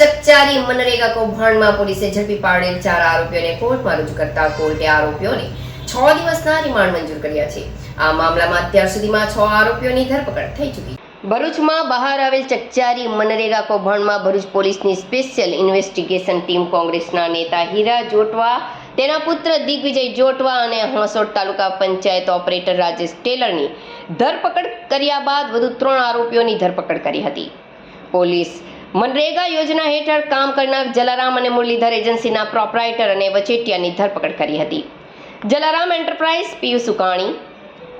ચકચારી મનરેગા કૌભાંડમાં પોલીસે ઝડપી પાડેલ ચાર આરોપીઓને કોર્ટમાં રજૂ કરતા કોર્ટે આરોપીઓને છ દિવસના રિમાન્ડ મંજૂર કર્યા છે. આ મામલામાં અત્યાર સુધીમાં છ આરોપીઓની ધરપકડ થઈ ચૂકી. ભરૂચમાં બહાર આવેલ ચકચારી મનરેગા કૌભાંડમાં ભરૂચ પોલીસની સ્પેશિયલ ઇન્વેસ્ટિગેશન ટીમ કોંગ્રેસના નેતા હીરા જોટવા, તેના પુત્ર દિગ્વિજય જોટવા અને હણસોડ તાલુકા પંચાયત ઓપરેટર રાજેશ ટેલરની ધરપકડ કર્યા બાદ વધુ ત્રણ આરોપીઓની ધરપકડ કરી હતી. પોલીસ મનરેગા યોજના હેઠળ કામ કરનાર જલારામ અને મુરલીધર એજન્સીના પ્રોપરાઇટર અને વચેટિયાની ધરપકડ કરી હતી. જલારામ એન્ટરપ્રાઇઝ પીયુ સુકાણી,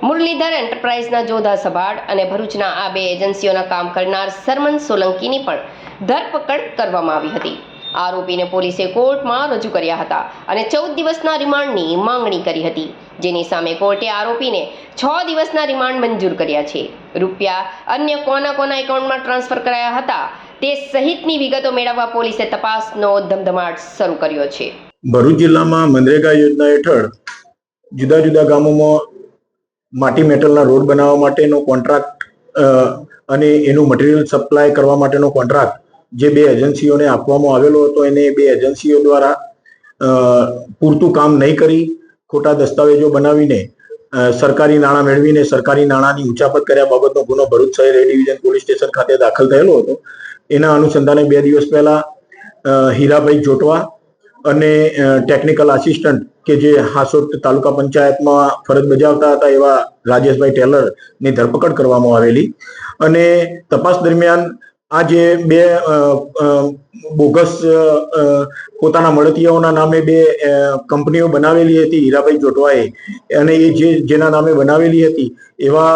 મુરલીધર એન્ટરપ્રાઇઝના જોધા સભાડ અને ભરૂચના આ બે એજન્સીઓના કામ કરનાર સરમન સોલંકીની પણ ધરપકડ કરવામાં આવી હતી. આરોપીને પોલીસે કોર્ટમાં રજૂ કર્યા હતા અને ચૌદ દિવસના રિમાન્ડની માંગણી કરી હતી. જેની સામે કોર્ટે આરોપીને છ દિવસના રિમાન્ડ મંજૂર કર્યા છે. રૂપિયા અન્ય કોના કોના એકાઉન્ટમાં ટ્રાન્સફર કરાયા હતા તે સહિતની વિગતો મેળવવા પોલીસે તપાસનો ધમધમાટ શરૂ કર્યો છે. ભરૂચ જિલ્લામાં મનરેગા યોજના હેઠળ જુદા જુદા ગામોમાં માટી મેટલના રોડ બનાવવા માટેનો કોન્ટ્રાક્ટ અને એનું મટીરિયલ સપ્લાય કરવા માટેનો કોન્ટ્રાક્ટ જે બે એજન્સીઓને આપવામાં આવેલો હતો, એને બે એજન્સીઓ દ્વારા પૂરતું કામ નહીં કરી, ખોટા દસ્તાવેજો બનાવીને સરકારી નાણાં મેળવીને સરકારી નાણાંની ઉચાપત કર્યા બાબતનો ગુનો ભરૂચ શહેર એ ડિવિઝન પોલીસ સ્ટેશન ખાતે દાખલ થયેલો હતો. એના અનુસંધાને બે દિવસ પહેલા હીરાભાઈ જોટવા અને ટેકનિકલ આસિસ્ટન્ટ કે જે હાસોટ તાલુકા પંચાયતમાં ફરજ બજાવતા હતા એવા રાજેશભાઈ ટેલરની ધરપકડ કરવામાં આવેલી. અને તપાસ દરમિયાન આ જે બે બોગસ પોતાના મળતિયાઓના નામે બે કંપનીઓ બનાવેલી હતી, હીરાભાઈ જોટવાએ અને એ જે, જેના નામે બનાવેલી હતી, એવા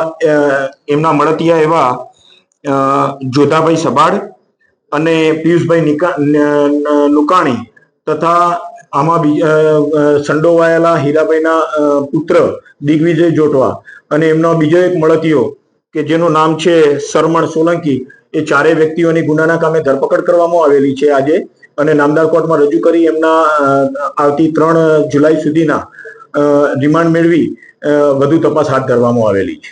એમના મળતિયા એવા જોધાભાઈ સબાડ અને પિયુષભાઈ નિકા નુકાણી તથા આમાં સંડોવાયેલા હીરાભાઈના પુત્ર દિગ્વિજય જોટવા અને એમનો બીજો એક મળતિયો કે જેનું નામ છે સરમણ સોલંકી, એ ચારેય વ્યક્તિઓની ગુનાના કામે ધરપકડ કરવામાં આવેલી છે આજે. અને નામદાર કોર્ટમાં રજૂ કરી એમના આવતી ત્રણ જુલાઈ સુધીના રિમાન્ડ મેળવી વધુ તપાસ હાથ ધરવામાં આવેલી છે.